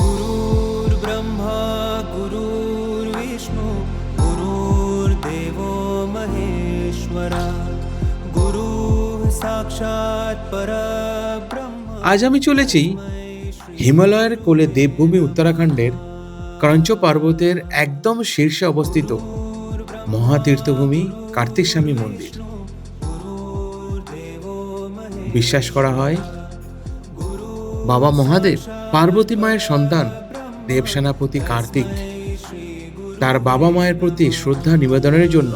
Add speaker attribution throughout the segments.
Speaker 1: गुरुर्ब्रह्मा गुरुर्विष्णु गुरुर्देवो महेश्वरा गुरुः साक्षात् परब्रह्म
Speaker 2: আজ আমি চলেছি হিমালয়ের কোলে দেবভূমি উত্তরাখণ্ডের ক্রাঞ্চ পর্বতের একদম শীর্ষে অবস্থিত মহাতীর্থভূমি কার্তিক স্বামী মন্দির বিশ্বাস করা হয় বাবা মহাদেব পার্বতী মায়ের সন্তান, দেবসেনাপতি কার্তিক, তার বাবা মায়ের প্রতি শ্রদ্ধা নিবেদনের জন্য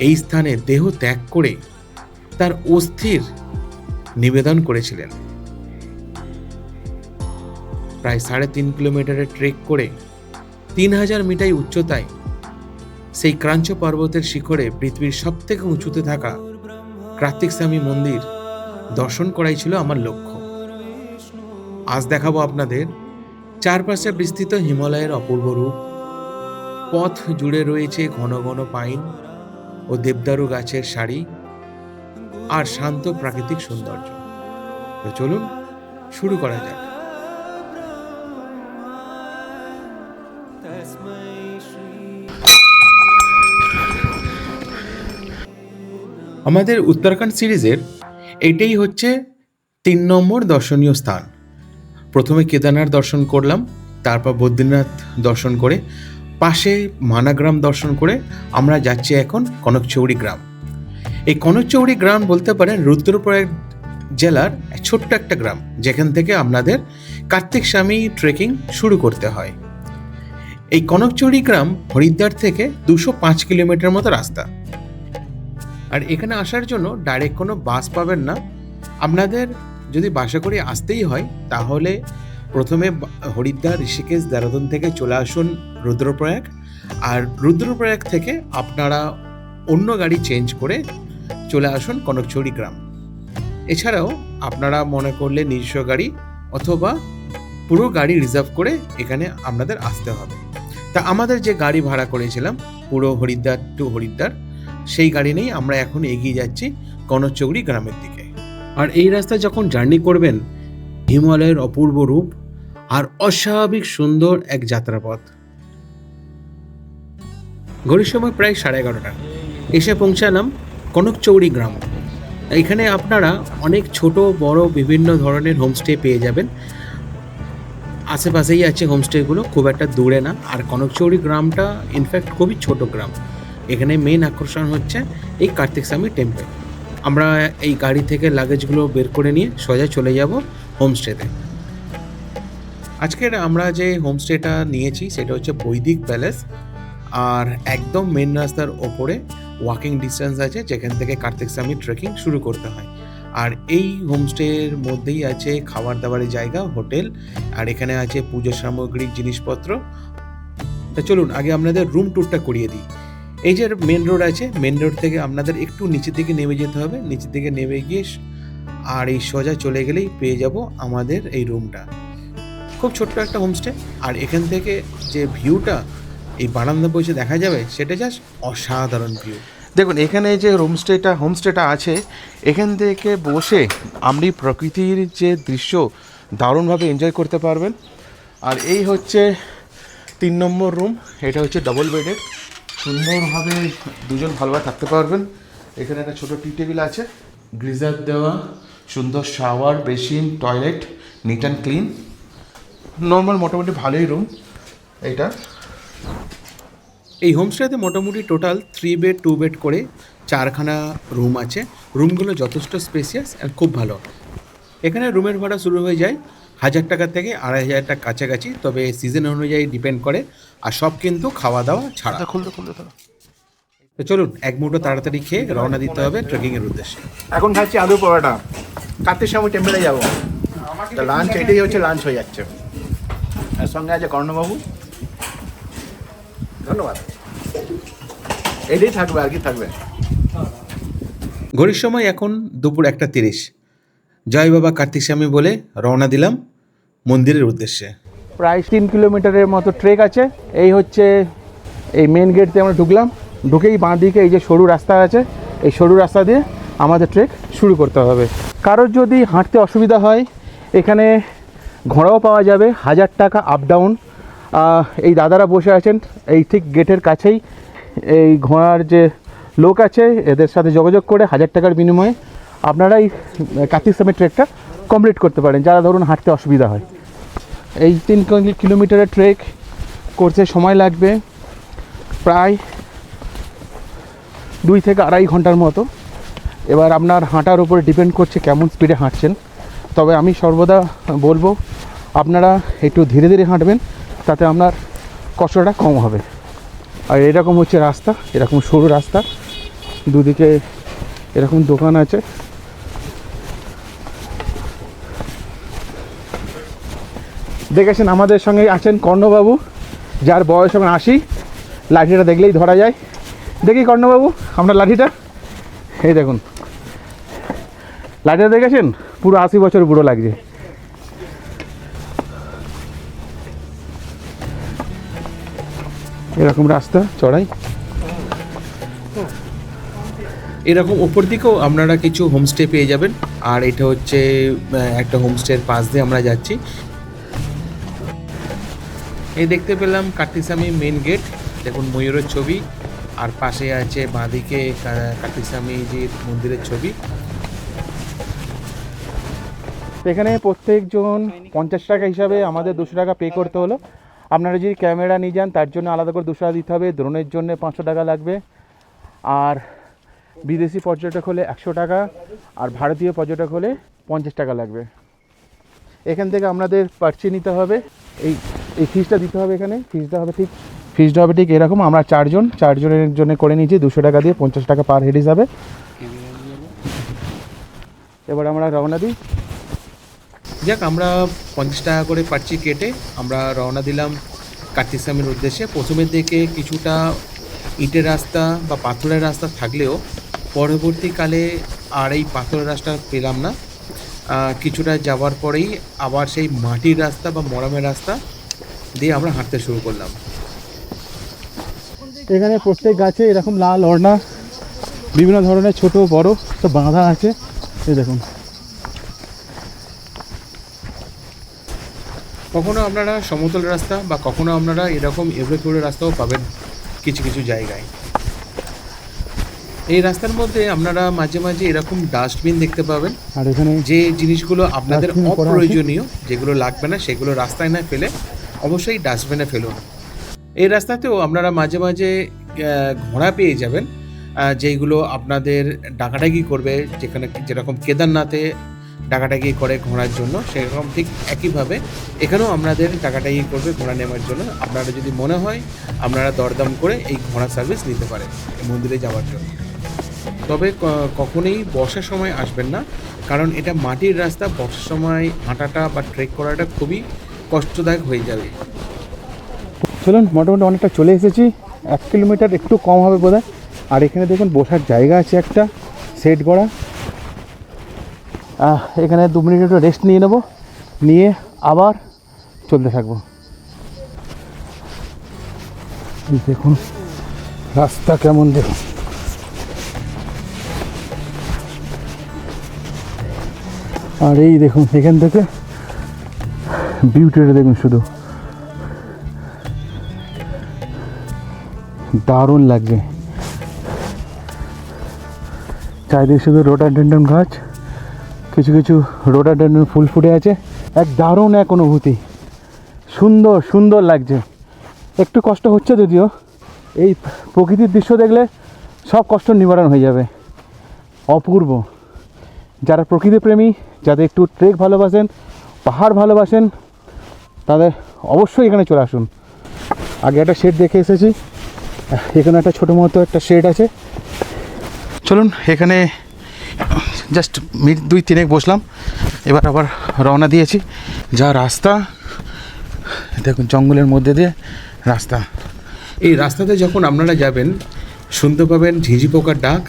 Speaker 2: এই স্থানে দেহ ত্যাগ করে তার অস্থির নিবেদন করেছিলেন। প্রায় সাড়ে তিন কিলোমিটারের ট্রেক করে তিন হাজার মিটার উচ্চতায় সেই ক্রাঞ্চ পর্বতের শিখরে পৃথিবীর সব থেকে উঁচুতে থাকা কার্তিক স্বামী মন্দির দর্শন করাই ছিল আমার লক্ষ্য। আজ দেখাবো আপনাদের চারপাশে বিস্তৃত হিমালয়ের অপূর্ব রূপ। পথ জুড়ে রয়েছে ঘন ঘন পাইন ও দেবদারু গাছের শাড়ি আর শান্ত প্রাকৃতিক সৌন্দর্য। তো চলুন, শুরু করা যাক। আমাদের উত্তরাখণ্ড সিরিজের এটাই হচ্ছে তিন নম্বর দর্শনীয় স্থান। প্রথমে কেদারনাথ দর্শন করলাম, তারপর বদ্রীনাথ দর্শন করে, পাশে মানাগ্রাম দর্শন করে আমরা যাচ্ছি এখন কনকচৌড়ি গ্রাম। এই কনকচৌড়ি গ্রাম বলতে পারেন রুদ্রপ্রয়াগ জেলার ছোট্ট একটা গ্রাম, যেখান থেকে আপনাদের কার্তিক স্বামী ট্রেকিং শুরু করতে হয়। এই কনকচৌড়ি গ্রাম হরিদ্বার থেকে দুশো পাঁচ কিলোমিটার মতো রাস্তা। আর এখানে আসার জন্য ডাইরেক্ট কোনো বাস পাবেন না। আপনাদের যদি বাসা করে আসতেই হয়, তাহলে প্রথমে হরিদ্বার, ঋষিকেশ, দেরাদুন থেকে চলে আসুন রুদ্রপ্রয়াগ। আর রুদ্রপ্রয়াগ থেকে আপনারা অন্য গাড়ি চেঞ্জ করে চলে আসুন কনকচৌড়ি গ্রাম। এছাড়াও আপনারা মনে করলে নিজস্ব গাড়ি অথবা পুরো গাড়ি রিজার্ভ করে এখানে আপনাদের আসতে হবে। তা আমাদের যে গাড়ি ভাড়া করেছিলাম, পুরো হরিদ্বার টু হরিদ্বার, সেই গাড়ি নিয়েই আমরা এখন এগিয়ে যাচ্ছি কনকচৌড়ি গ্রামের দিকে। আর এই রাস্তায় যখন জার্নি করবেন, হিমালয়ের অপূর্ব রূপ আর অস্বাভাবিক সুন্দর এক যাত্রাপথ। ঘড়ির সময় প্রায় সাড়ে এগারোটা। এসে পৌঁছালাম কনকচৌড়ি গ্রাম। এখানে আপনারা অনেক ছোট, বড়, বিভিন্ন ধরনের হোমস্টে পেয়ে যাবেন। আশেপাশেই আছে হোমস্টেগুলো, খুব একটা দূরে না। আর কনকচৌড়ি গ্রামটা ইনফ্যাক্ট খুবই ছোট গ্রাম। এখানে মেন আকর্ষণ হচ্ছে এই কার্তিক স্বামী টেম্পল আমরা এই গাড়ি থেকে লাগেজগুলো বের করে নিয়ে সোজা চলে যাব হোমস্টেতে। আজকের আমরা যে হোমস্টেটা নিয়েছি সেটা হচ্ছে বৈদিক প্যালেস, আর একদম মেন রাস্তার ওপরে ওয়াকিং ডিস্টেন্স আছে, যেখান থেকে কার্তিক স্বামী ট্রেকিং শুরু করতে হয়। আর এই হোমস্টের মধ্যেই আছে খাবার দাবারের জায়গা, হোটেল, আর এখানে আছে পুজো সামগ্রিক জিনিসপত্র। তা চলুন, আগে আপনাদের রুম ট্যুরটা করিয়ে দিই। এই যে মেন রোড আছে মেন রোড থেকে আপনাদের একটু নিচের দিকে নেমে যেতে হবে। নিচের দিকে নেমে গিয়ে আর এই সোজা চলে গেলেই পেয়ে যাব আমাদের এই রুমটা খুব ছোট্ট একটা হোমস্টে আর এখান থেকে যে ভিউটা এই বারান্দা বসে দেখা যাবে, সেটা জাস্ট অসাধারণ ভিউ
Speaker 3: দেখুন, এখানে যে রুমস্টেটা হোমস্টেটা আছে, এখান থেকে বসে আপনি প্রকৃতির যে দৃশ্য দারুণভাবে এনজয় করতে পারবেন। আর এই হচ্ছে তিন নম্বর রুম এটা হচ্ছে ডবল বেডের সুন্দরভাবে দুজন ভালোভাবে থাকতে পারবেন। এখানে একটা ছোটো টি টেবিল আছে। গ্রিজার দেওয়া, সুন্দর shower, basin, toilet, neat and clean. Normal মোটামুটি ভালোই রুম এটা।
Speaker 2: এই হোমস্টেতে মোটামুটি total three bed, two bed করে চারখানা রুম আছে। রুমগুলো যথেষ্ট স্পেসিয়াস আর খুব ভালো। এখানে রুমের ভাড়া শুরু হয়ে যায় হাজার টাকা থেকে আড়াই হাজার টাকা কাছাকাছি, তবে সিজন অনুযায়ী ডিপেন্ড করে আর সব কিন্তু খাওয়া দাওয়া ছাড়া।
Speaker 3: খুলতে খুলতে তো
Speaker 2: তো চলুন এক মুঠো তাড়াতাড়ি খেয়ে রওনা দিতে হবে ট্রেকিংয়ের উদ্দেশ্যে।
Speaker 4: এখন খাচ্ছি আলু পরোটা। কার্তিক স্বামী টেম্পেলে যাব। তা লাঞ্চ এটাই হচ্ছে লাঞ্চ হয়ে যাচ্ছে। আর সঙ্গে আছে কর্ণবাবু। ধন্যবাদ। এটাই থাকবে আর কি থাকবে?
Speaker 2: ঘড়ির সময় এখন দুপুর একটা তিরিশ। জয় বাবা কার্তিক স্বামী বলে রওনা দিলাম মন্দিরের উদ্দেশ্যে।
Speaker 3: প্রায় তিন কিলোমিটারের মতো ট্রেক আছে। এই হচ্ছে এই মেন গেট দিয়ে আমরা ঢুকলাম। ঢুকেই বাঁ দিকে এই যে সরু রাস্তা আছে, এই সরু রাস্তা দিয়ে আমাদের ট্রেক শুরু করতে হবে। কারোর যদি হাঁটতে অসুবিধা হয়, এখানে ঘোড়াও পাওয়া যাবে, হাজার টাকা আপ ডাউন এই দাদারা বসে আছেন, এই ঠিক গেটের কাছেই। এই ঘোড়ার যে লোক আছে, এদের সাথে যোগাযোগ করে হাজার টাকার বিনিময়ে আপনারা এই কার্তিক সামের ট্রেকটা কমপ্লিট করতে পারেন, যারা ধরুন হাঁটতে অসুবিধা হয়। এই তিন কিলোমিটারের ট্রেক করতে সময় লাগবে প্রায় দুই থেকে আড়াই ঘণ্টার মতো। এবার আপনার হাঁটার উপরে ডিপেন্ড করছে কেমন স্পিডে হাঁটছেন। তবে আমি সর্বদা বলব, আপনারা একটু ধীরে ধীরে হাঁটবেন, তাতে আপনার কষ্টটা কম হবে। আর এরকম হচ্ছে রাস্তা, এরকম সরু রাস্তা, দুদিকে এরকম দোকান আছে। দেখেছেন আমাদের সঙ্গে আছেন কর্ণবাবু, যার বয়স এখন আশি। লাঠিটা দেখলেই ধরা যায়। দেখি কর্ণবাবু, আপনার লাঠিটা? এই দেখুন। লাঠিটা দেখেছেন পুরো আশি বছর বুড়ো লাগছে। এরকম রাস্তা, চড়াই।
Speaker 2: এরকম ওপর দিকেও আপনারা কিছু হোমস্টে পেয়ে যাবেন। আর এটা হচ্ছে একটা হোমস্টের পাশ দিয়ে আমরা যাচ্ছি। এই দেখতে পেলাম কার্তিসামি মেন গেট দেখুন ময়ূরের ছবি। আর পাশে আছে বাঁদিকে কার্তিসামিজির মন্দিরের ছবি।
Speaker 3: এখানে প্রত্যেকজন পঞ্চাশ টাকা হিসাবে আমাদের দুশো টাকা পে করতে হলো। আপনারা যদি ক্যামেরা নিয়ে যান, তার জন্য আলাদা করে দুশো টাকা দিতে হবে। ড্রোনের জন্য পাঁচশো টাকা লাগবে। আর বিদেশি পর্যটক হলে একশো টাকা। আর ভারতীয় পর্যটক হলে পঞ্চাশ টাকা লাগবে। এখান থেকে আপনাদের পার্চি নিতে হবে। এই এই ফিজটা দিতে হবে এখানে ফিসটা হবে ঠিক ফিসটা হবে ঠিক এরকম, আমরা চারজন, চারজনের জন্য করে নিয়েছি, দুশো টাকা দিয়ে পঞ্চাশ টাকা পার হেড হিসাবে। এবার আমরা রওনা দিই।
Speaker 2: যাক, আমরা পঞ্চাশ টাকা করে পাচ্ছি কেটে, আমরা রওনা দিলাম কার্তিসামের উদ্দেশ্যে। প্রথমের দিকে কিছুটা ইটের রাস্তা বা পাথরের রাস্তা থাকলেও পরবর্তীকালে আর এই পাথরের রাস্তা পেলাম না। কিছুটা যাওয়ার পরেই আবার সেই মাটির রাস্তা বা মরমের রাস্তা দিয়ে আমরা হাঁটতে শুরু করলাম।
Speaker 3: এখানে প্রত্যেক গাছে এরকম লাল অর্ণা বিভিন্ন ধরনের ছোট বড় সব বাঁধা আছে। এই দেখুন।
Speaker 2: কখনো আপনারা সমতল রাস্তা বা কখনো আপনারা এরকম এবড়ে খেবড়ে রাস্তাও পাবেন কিছু কিছু জায়গায়। এই রাস্তার মধ্যে আপনারা মাঝে মাঝে এরকম ডাস্টবিন দেখতে পাবেন।
Speaker 3: আর এখানে
Speaker 2: যে জিনিসগুলো আপনাদের? অপ্রয়োজনীয় যেগুলো লাগবে না সেগুলো রাস্তায় না ফেলে অবশ্যই ডাস্টবিনে ফেলুন। এই রাস্তাতেও আপনারা মাঝে মাঝে ঘোড়া পেয়ে যাবেন যেইগুলো আপনাদের ডাকাডাকি করবে, যেখানে যেরকম কেদারনাথে ডাকাডাকি করে ঘোড়ার জন্য, সেরকম ঠিক একইভাবে এখানেও আপনাদের ডাকাডাকি করবে, ঘোড়া নেওয়ার জন্য। আপনারা যদি মনে হয়, আপনারা দরদাম করে এই ঘোড়া সার্ভিস নিতে পারেন মন্দিরে যাওয়ার জন্য। তবে কখনোই বর্ষার সময় আসবেন না, কারণ এটা মাটির রাস্তা, বর্ষার সময় হাঁটাটা বা ট্রেক করাটা খুবই কষ্টদায়ক হয়ে যাবে।
Speaker 3: চলুন, মোটামুটি অনেকটা চলে এসেছি। এক কিলোমিটার একটু কম হবে বোধ আর এখানে দেখুন, বসার জায়গা আছে একটা, সেট করা এখানে দু মিনিট একটু রেস্ট নিয়ে নেব। নিয়ে আবার চলতে থাকব। দেখুন, রাস্তা কেমন দেখুন। আর এই দেখুন, এখান থেকে বিউটিটা দেখুন শুধু। দারুণ লাগছে চারিদিকে শুধু রোটাডেন্ডন গাছ, কিছু কিছু রোটাডেন্ডন ফুল ফুটে আছে। এক দারুণ এক অনুভূতি। সুন্দর সুন্দর লাগছে। একটু কষ্ট হচ্ছে যদিও, এই প্রকৃতির দৃশ্য দেখলে সব কষ্ট নিবারণ হয়ে যাবে। অপূর্ব। যারা প্রকৃতি প্রেমী যাদের একটু ট্রেক ভালোবাসেন, পাহাড় ভালোবাসেন তাদের অবশ্যই এখানে চলে আসুন। আগে একটা শেড দেখে এসেছি। এখানে একটা ছোটো মতো একটা শেড আছে। চলুন, এখানে জাস্ট মিনিট দুই তিনেক বসলাম। এবার আবার রওনা দিয়েছি। যা রাস্তা, দেখুন জঙ্গলের মধ্যে দিয়ে রাস্তা।
Speaker 2: এই রাস্তাতে যখন আপনারা যাবেন, শুনতে পাবেন ঝিঝি পোকার ডাক,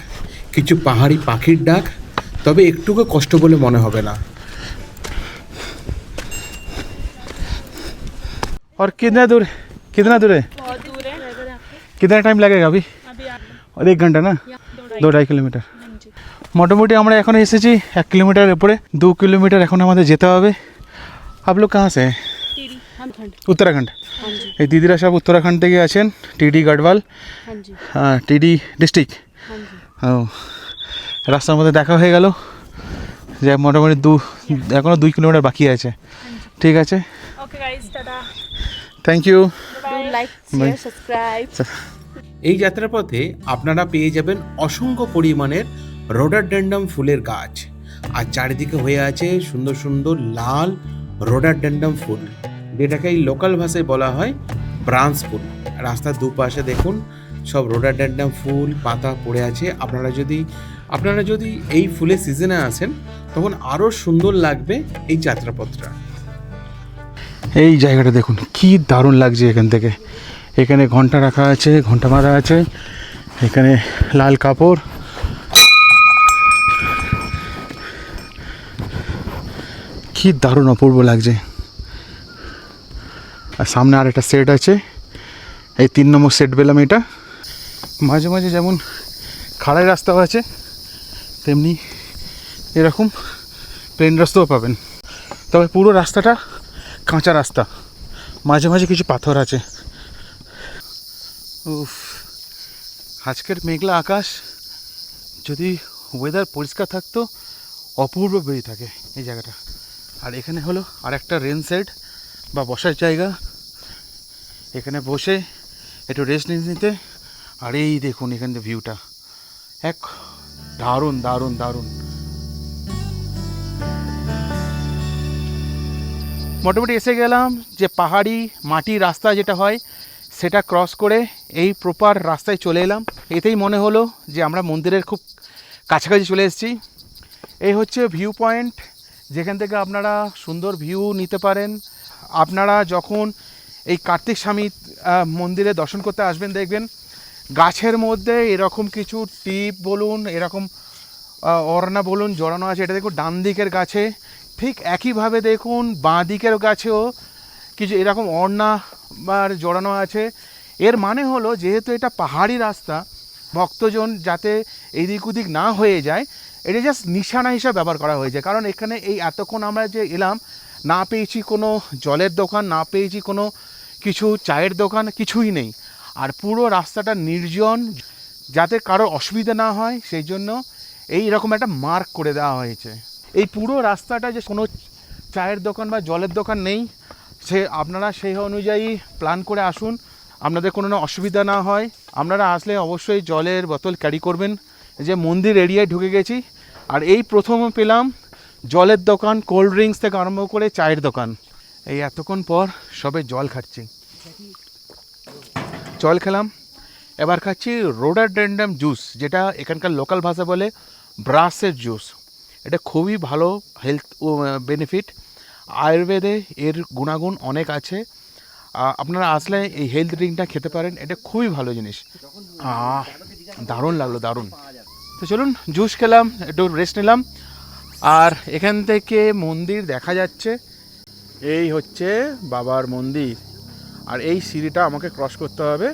Speaker 2: কিছু পাহাড়ি পাখির ডাক, তবে একটুকু কষ্ট বলে মনে হবে না।
Speaker 3: और कितना दूर कितना दूर है
Speaker 5: बहुत दूर है
Speaker 3: कितना टाइम लगेगा अभी
Speaker 5: अभी आप
Speaker 3: और एक घंटा ना
Speaker 5: दो
Speaker 3: দু ঢাই কিলোমিটার
Speaker 5: জি।
Speaker 3: মোটামুটি আমরা এখন এসেছি এক কিলোমিটার উপরে দু কিলোমিটার এখন আমাদের যেতে হবে आप लोग कहाँ से हैं
Speaker 5: टीडी हम खंड
Speaker 3: उत्तराखंड
Speaker 5: हाँ जी
Speaker 3: এই দিদিরা সব উত্তরাখণ্ড থেকে আছেন টিডি গড়ওয়াল
Speaker 5: हाँ जी
Speaker 3: টিডি ডিস্ট্রিক্ট
Speaker 5: हाँ जी
Speaker 3: ও রাস্তার মধ্যে দেখা হয়ে গেল যে মোটামুটি দু এখনও দুই কিলোমিটার বাকি আছে ঠিক আছে
Speaker 5: okay guys Tata
Speaker 3: thank you
Speaker 5: এই যাত্রা পথে
Speaker 2: এই যাত্রাপথে আপনারা পেয়ে যাবেন অসংখ্য পরিমাণের রোডারডেন্ডাম ফুলের গাছ। আর চারিদিকে হয়ে আছে সুন্দর সুন্দর লাল রোডারডেন্ডাম ফুল। যেটাকে এই লোকাল ভাষায় বলা হয় ব্রাঞ্চ ফুল। রাস্তার দুপাশে দেখুন সব রোডারডেন্ডাম ফুল পাতা পড়ে আছে। আপনারা যদি আপনারা যদি এই ফুলের সিজনে আসেন তখন আরও সুন্দর লাগবে এই যাত্রাপথটা।
Speaker 3: এই জায়গাটা দেখুন, কি দারুণ লাগছে এখান থেকে। এখানে ঘণ্টা রাখা আছে, ঘণ্টা মারা আছে, এখানে লাল কাপড়। কি দারুণ অপূর্ব লাগছে। আর সামনে আর একটা সেট আছে, এই তিন নম্বর সেট পেলাম এটা। মাঝে মাঝে যেমন খাড়াই রাস্তাও আছে, তেমনি এরকম প্লেন রাস্তাও পাবেন। তবে পুরো রাস্তাটা কাঁচা রাস্তা। মাঝে মাঝে কিছু পাথর আছে। উফ, আজকের মেঘলা আকাশ, যদি ওয়েদার পরিষ্কার থাকতো, অপূর্ব বেরিয়ে থাকে এই জায়গাটা। আর এখানে হলো আর একটা রেন সেট বা বসার জায়গা। এখানে বসে একটু রেস্ট নিতে আর এই দেখুন এখান থেকে ভিউটা এক দারুণ দারুণ দারুণ। মোটামুটি এসে গেলাম যে পাহাড়ি মাটি রাস্তা যেটা হয়, সেটা ক্রস করে এই প্রপার রাস্তায় চলে এলাম। এতেই মনে হলো যে আমরা মন্দিরের খুব কাছাকাছি চলে এসেছি। এই হচ্ছে ভিউ পয়েন্ট যেখান থেকে আপনারা সুন্দর ভিউ নিতে পারেন। আপনারা যখন এই কার্তিক স্বামী মন্দিরে দর্শন করতে আসবেন, দেখবেন গাছের মধ্যে এরকম কিছু টিপ বলুন, এরকম অরনা বলুন, জড়ানো আছে। এটা দেখুন, ডান দিকের গাছে ঠিক একইভাবে দেখুন বাঁ দিকের গাছেও কিছু এরকম অর্ণা বা জড়ানো আছে। এর মানে হলো যেহেতু এটা পাহাড়ি রাস্তা, ভক্তজন যাতে এদিক ওদিক না হয়ে যায়, এটা জাস্ট নিশানা হিসাবে ব্যবহার করা হয়েছে। কারণ এখানে এই এতক্ষণ আমরা যে এলাম, না পেয়েছি কোনো জলের দোকান, না পেয়েছি কোনো কিছু চায়ের দোকান, কিছুই নেই। আর পুরো রাস্তাটা নির্জন, যাতে কারও অসুবিধা না হয়, সেই জন্য এই রকম একটা মার্ক করে দেওয়া হয়েছে। এই পুরো রাস্তাটা যে কোনো চায়ের দোকান বা জলের দোকান নেই, সে আপনারা সেই অনুযায়ী প্ল্যান করে আসুন। আপনাদের কোনো না অসুবিধা না হয়। আপনারা আসলে অবশ্যই জলের বোতল ক্যারি করবেন। যে মন্দির এরিয়ায় ঢুকে গেছি। আর এই প্রথম পেলাম জলের দোকান কোল্ড ড্রিঙ্কস থেকে আরম্ভ করে চায়ের দোকান। এই এতক্ষণ পর সবে জল খাচ্ছি। জল খেলাম। এবার খাচ্ছি রোডার রোডারডেন্ডাম জুস, যেটা এখানকার লোকাল ভাষা বলে ব্রাসের জুস। এটা খুবই ভালো হেলথ বেনিফিট আয়ুর্বেদে এর গুণাগুণ অনেক আছে। আপনারা আসলে এই হেলথ ড্রিঙ্কটা খেতে পারেন, এটা খুবই ভালো জিনিস। দারুণ লাগল, দারুণ। তো চলুন জুস খেলাম, একটু রেস্ট নিলাম। আর এখান থেকে মন্দির দেখা যাচ্ছে। এই হচ্ছে বাবার মন্দির। আর এই সিঁড়িটা আমাকে ক্রস করতে হবে।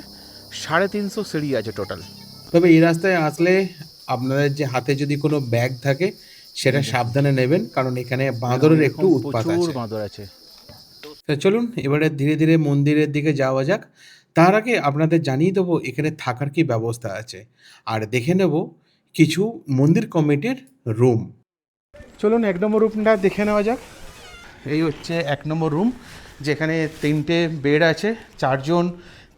Speaker 3: সাড়ে তিনশো সিঁড়ি আছে টোটাল
Speaker 2: তবে এই রাস্তায় আসলে আপনাদের যে হাতে যদি কোনো ব্যাগ থাকে সেটা সাবধানে নেবেন কারণ এখানে বাঁদরের একটু উৎপাত আছে।
Speaker 3: বাঁদর আছে।
Speaker 2: তা চলুন এবারে ধীরে ধীরে মন্দিরের দিকে যাওয়া যাক। তার আগে আপনাদের জানিয়ে দেবো এখানে থাকার কি ব্যবস্থা আছে। আর দেখে নেব কিছু মন্দির কমিটির রুম।
Speaker 3: চলুন এক নম্বর রুমটা দেখে নেওয়া যাক। এই হচ্ছে এক নম্বর রুম যেখানে তিনটে বেড আছে। চারজন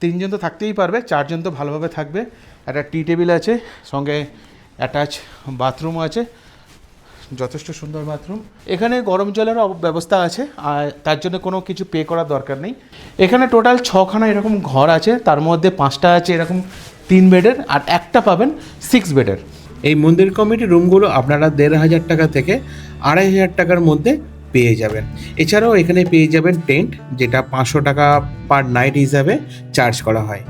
Speaker 3: তিনজন তো থাকতেই পারবে চারজন তো ভালোভাবে থাকবে। একটা টি টেবিল আছে সঙ্গে অ্যাটাচ বাথরুম আছে। যথেষ্ট সুন্দর বাথরুম। এখানে গরম জলের অব- ব্যবস্থা আছে আর তার জন্য কোনো কিছু পে করার দরকার নেই। এখানে টোটাল ছখানা এরকম ঘর আছে তার মধ্যে পাঁচটা আছে এরকম তিন বেডের আর একটা পাবেন সিক্স বেডের।
Speaker 2: এই মন্দির কমিটির রুমগুলো আপনারা দেড় হাজার টাকা থেকে আড়াই হাজার টাকার মধ্যে পেয়ে যাবেন। এছাড়াও এখানে পেয়ে যাবেন টেন্ট যেটা পাঁচশো টাকা পার নাইট হিসাবে চার্জ করা হয়।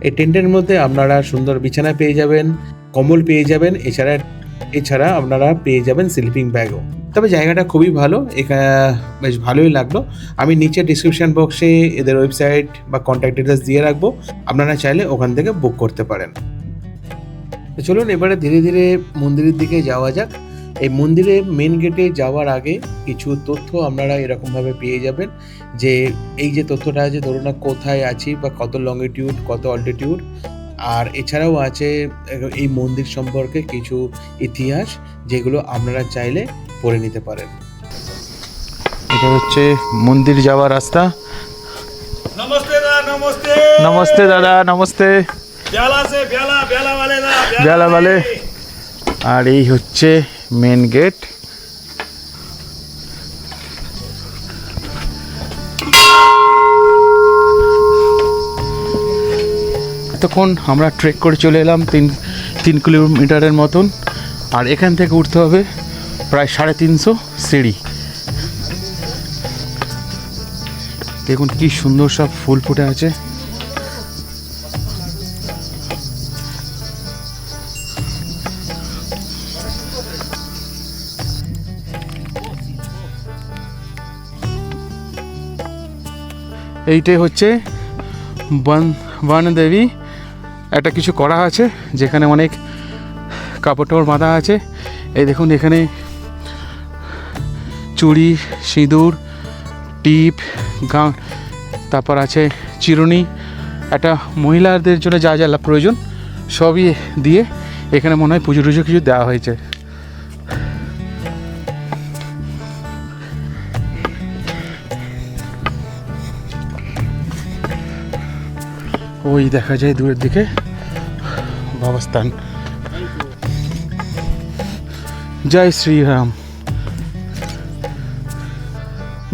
Speaker 2: এই টেন্টের মধ্যে আপনারা সুন্দর বিছানা পেয়ে যাবেন কম্বল পেয়ে যাবেন এছাড়া এছাড়া আপনারা পেয়ে যাবেন স্লিপিং ব্যাগও তবে জায়গাটা খুবই ভালো এখানে বেশ ভালোই লাগল। আমি নিচে ডিসক্রিপশন বক্সে এদের ওয়েবসাইট বা কন্ট্যাক্ট ডিটেলস দিয়ে রাখব। আপনারা চাইলে ওখান থেকে বুক করতে পারেন। চলুন এবারে ধীরে ধীরে মন্দিরের দিকে যাওয়া যাক। এই মন্দিরে মেন গেটে যাওয়ার আগে কিছু তথ্য আপনারা এরকমভাবে পেয়ে যাবেন যে, এই যে তথ্যটা আছে, ধরুন কোথায় আছি বা কত লংগিটিউড কত অল্টিটিউড আর এছাড়াও আছে এই মন্দির সম্পর্কে কিছু ইতিহাস যেগুলো আপনারা চাইলে পড়ে নিতে পারেন।
Speaker 3: এটা হচ্ছে মন্দির যাওয়ার রাস্তা। নমস্তে দাদা নমস্তে।
Speaker 6: নমস্তে
Speaker 3: দাদা নমস্তে। আর এই হচ্ছে মেন গেট এতক্ষণ আমরা ট্রেক করে চলে এলাম তিন তিন কিলোমিটারের মতন। আর এখান থেকে উঠতে হবে প্রায় সাড়ে তিনশো সিঁড়ি। দেখুন কি সুন্দর সব ফুল ফুটে আছে। এইটাই হচ্ছে বন বনদেবী একটা কিছু করা আছে, যেখানে অনেক কাপড় টাপড় বাঁধা আছে। এই দেখুন, এখানে চুড়ি, সিঁদুর, টিপ, গা, তারপর আছে চিরুনি। একটা মহিলাদের জন্য যা যা প্রয়োজন, সবই দিয়ে এখানে মনে হয় পুজো টুজো কিছু দেওয়া হয়েছে। ওই দেখা যায় দূরের দিকে। বাবাস্থান জয় শ্রীরাম।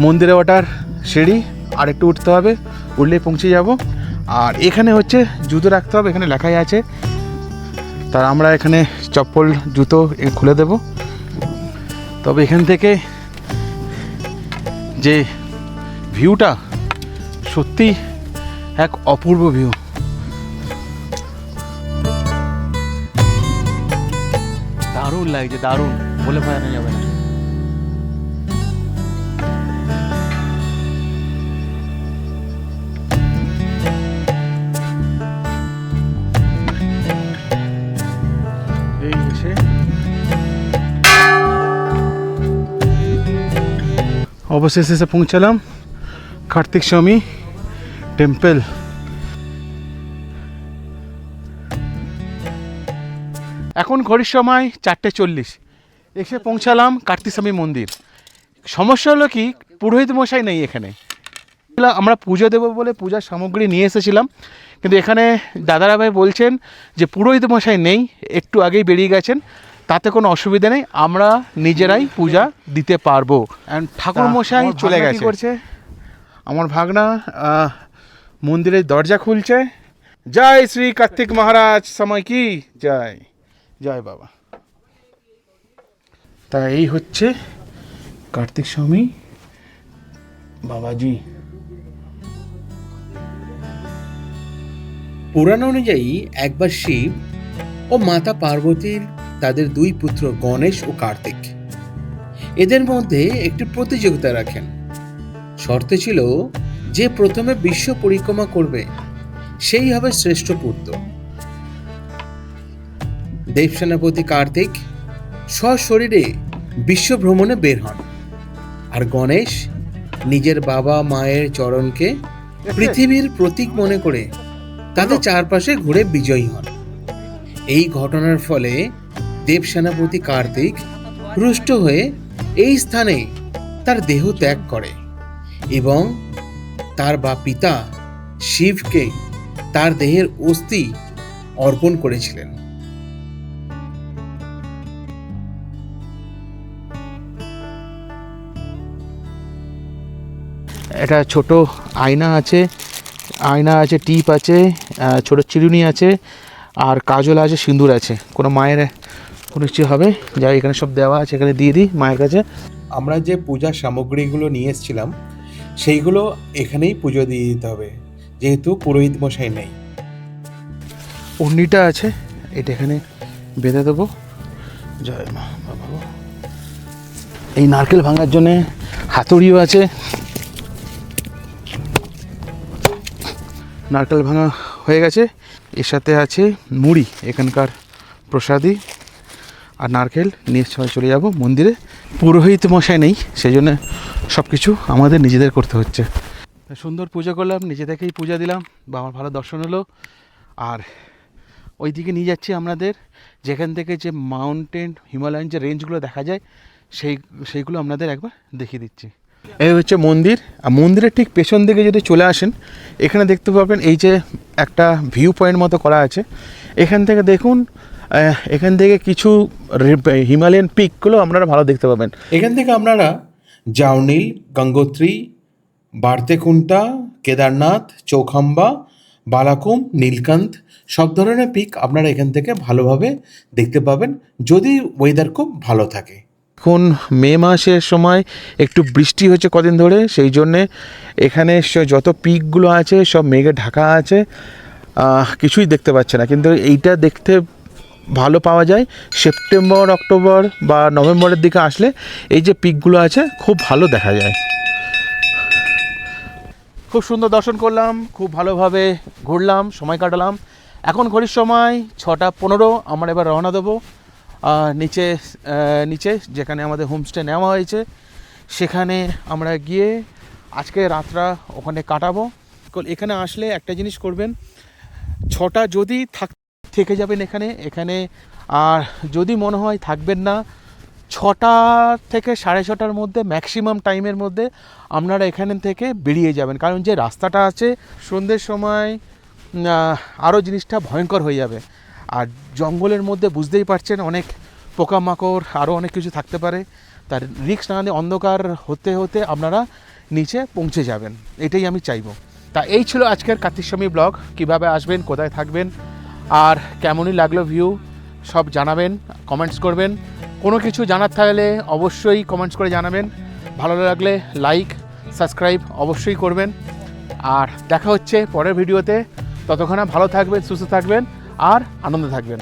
Speaker 3: মন্দিরে ওঠার সিঁড়ি আর একটু উঠতে হবে, উঠলে পৌঁছে যাব। আর এখানে হচ্ছে জুতো রাখতে হবে, এখানে লেখাই আছে। তার আমরা এখানে চপ্পল, জুতো খুলে দেব। তবে এখান থেকে যে ভিউটা সত্যি এক অপূর্ব ভিউ। দারুণ লাগছে দারুণ। বলে বোঝানো যাবে না। অবশেষে এসে পৌঁছালাম কার্তিক স্বামী টেম্পল। এখন ঘড়ির সময় চারটে চল্লিশ। এসে পৌঁছালাম কার্তিকস্বামী মন্দির। সমস্যা হলো কি পুরোহিত মশাই নেই এখানে। আমরা পুজো দেবো বলে পূজার সামগ্রী নিয়ে এসেছিলাম। কিন্তু এখানে দাদারা ভাই বলছেন যে পুরোহিত মশাই নেই একটু আগেই বেরিয়ে গেছেন। তাতে কোনো অসুবিধা নেই আমরা নিজেরাই পূজা দিতে পারব। অ্যান্ড ঠাকুর মশাই চলে গেছে। করছে? আমার ভাগনা মন্দিরের দরজা খুলছে। জয় শ্রী কার্তিক মহারাজ সময় কি? জয়। জয় বাবা। তা এই হচ্ছে কার্তিক স্বামী বাবাজি।
Speaker 2: পুরাণ অনুযায়ী একবার শিব ও মাতা পার্বতীর তাদের দুই পুত্র গণেশ ও কার্তিক। এদের মধ্যে একটি প্রতিযোগিতা রাখেন। শর্তে ছিল যে প্রথমে বিশ্ব পরিক্রমা করবে সেই হবে শ্রেষ্ঠ পুত্র। দেব সেনাপতি কার্তিক সশরীরে বিশ্ব ভ্রমণে বের হন। আর গণেশ নিজের বাবা মায়ের চরণকে পৃথিবীর প্রতীক মনে করে তাদের চারপাশে ঘুরে বিজয়ী হন। এই ঘটনার ফলে দেব সেনাপতি কার্তিক রুষ্ট হয়ে এই স্থানে তার দেহ ত্যাগ করে এবং তার বা পিতা শিবকে তার দেহের অস্থি অর্পণ করেছিলেন।
Speaker 3: একটা ছোট আয়না আছে আয়না আছে টিপ আছে ছোট চিরুনি আছে আর কাজল আছে সিঁদুর আছে। কোনো মায়ের কোনো কিছু হবে? যা এখানে সব দেওয়া আছে এখানে দিয়ে দিই মায়ের কাছে।
Speaker 2: আমরা যে পূজার সামগ্রীগুলো নিয়ে এসেছিলাম সেইগুলো এখানেই পুজো দিয়ে দিতে হবে যেহেতু পুরোহিত মশাই নেই।
Speaker 3: উন্নিটা আছে এটা এখানে বেঁধে দেবো। জয় মা বাবা। এই নারকেল ভাঙার জন্যে হাতুড়িও আছে। নারকেল ভাঙা হয়ে গেছে। এর সাথে আছে মুড়ি, এখানকার প্রসাদী আর নারকেল নিয়ে সবাই চলে যাব মন্দিরে। পুরোহিত মশাই নেই, সেই জন্য সব কিছু আমাদের নিজেদের করতে হচ্ছে। সুন্দর পূজা করলাম, নিজে থেকেই পূজা দিলাম বা আমার ভালো দর্শন হলো। আর ওই দিকে নিয়ে যাচ্ছি আপনাদের যেখান থেকে যে মাউন্টেন হিমালয়ান যে রেঞ্জগুলো দেখা যায়, সেই, সেইগুলো আপনাদের একবার দেখিয়ে দিচ্ছি। এই হচ্ছে মন্দির, আর মন্দিরের ঠিক পেছন দিকে যদি চলে আসেন, এখানে দেখতে পাবেন এই যে একটা ভিউ পয়েন্ট মতো করা আছে। এখান থেকে দেখুন এখান থেকে কিছু হিমালয়ান পিকগুলো আপনারা ভালো দেখতে পাবেন।
Speaker 2: এখান থেকে আপনারা জাউনিল গঙ্গোত্রী, বার্তেকুন্টা, কেদারনাথ, চৌখাম্বা, বালাকুম, নীলকান্ত, সব ধরনের পিক আপনারা এখান থেকে ভালোভাবে দেখতে পাবেন, যদি ওয়েদার খুব ভালো থাকে।
Speaker 3: এখন মে মাসের সময় একটু বৃষ্টি হচ্ছে কদিন ধরে, সেই জন্যে এখানে যত পিকগুলো আছে সব মেঘে ঢাকা আছে কিছুই দেখতে পাচ্ছে না। কিন্তু এইটা দেখতে ভালো পাওয়া যায়। সেপ্টেম্বর, অক্টোবর বা নভেম্বরের দিকে আসলে এই যে পিকগুলো আছে খুব ভালো দেখা যায়। খুব সুন্দর দর্শন করলাম, খুব ভালোভাবে ঘুরলাম, সময় কাটালাম। এখন ঘড়ির সময় ছটা পনেরো, আমরা এবার রওনা দেবো। নিচে নিচে, যেখানে আমাদের হোমস্টে নেওয়া হয়েছে, সেখানে আমরা গিয়ে আজকে রাতটা ওখানে কাটাবো। এখানে আসলে একটা জিনিস করবেন, ছটা যদি থাক থেকে যাবেন এখানে এখানে আর যদি মনে হয় থাকবেন না, ছটা থেকে সাড়ে ছটার মধ্যে ম্যাক্সিমাম টাইমের মধ্যে আপনারা এখানে থেকে বেরিয়ে যাবেন। কারণ যে রাস্তাটা আছে, সন্ধ্যের সময় আরও জিনিসটা ভয়ঙ্কর হয়ে যাবে। আর জঙ্গলের মধ্যে বুঝতেই পারছেন অনেক পোকামাকড়, আরও অনেক কিছু থাকতে পারে। তার রিক্স না নিয়ে অন্ধকার হতে হতে আপনারা নিচে পৌঁছে যাবেন। এটাই আমি চাইব। তা এই ছিল আজকের কার্তিকস্বামী ব্লগ। কীভাবে আসবেন, কোথায় থাকবেন, আর কেমনই লাগল ভিউ, সব জানাবেন, কমেন্টস করবেন। কোনো কিছু জানার থাকলে অবশ্যই কমেন্টস করে জানাবেন। ভালো লাগলে লাইক, সাবস্ক্রাইব অবশ্যই করবেন। আর দেখা হচ্ছে পরের ভিডিওতে। ততক্ষণে ভালো থাকবেন, সুস্থ থাকবেন। আর আনন্দে থাকবেন।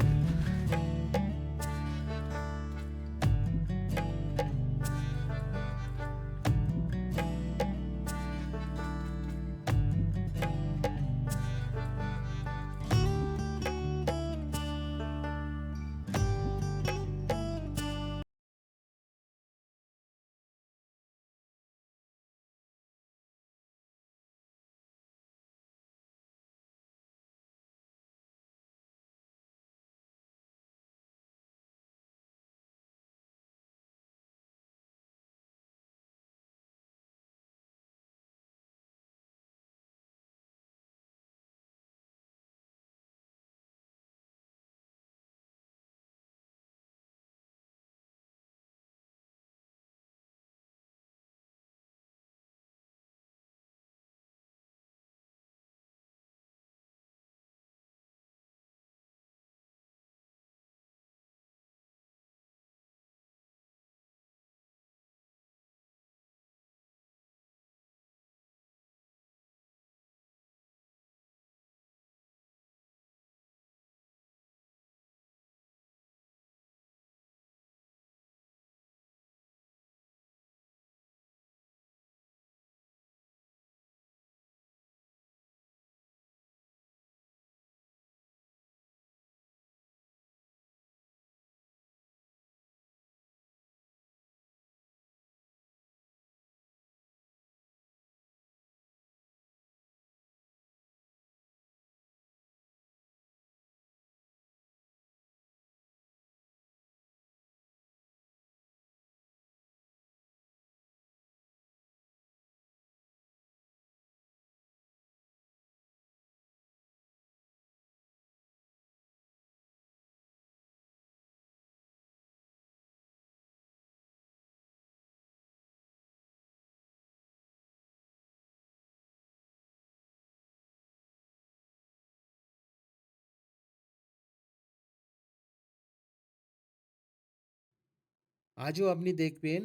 Speaker 2: আজও আপনি দেখবেন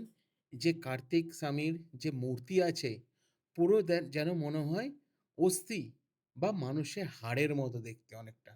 Speaker 2: যে কার্তিক স্বামীর যে মূর্তি আছে, পুরো যেন মনে হয় অস্থি বা মানুষের হাড়ের মতো দেখতে অনেকটা।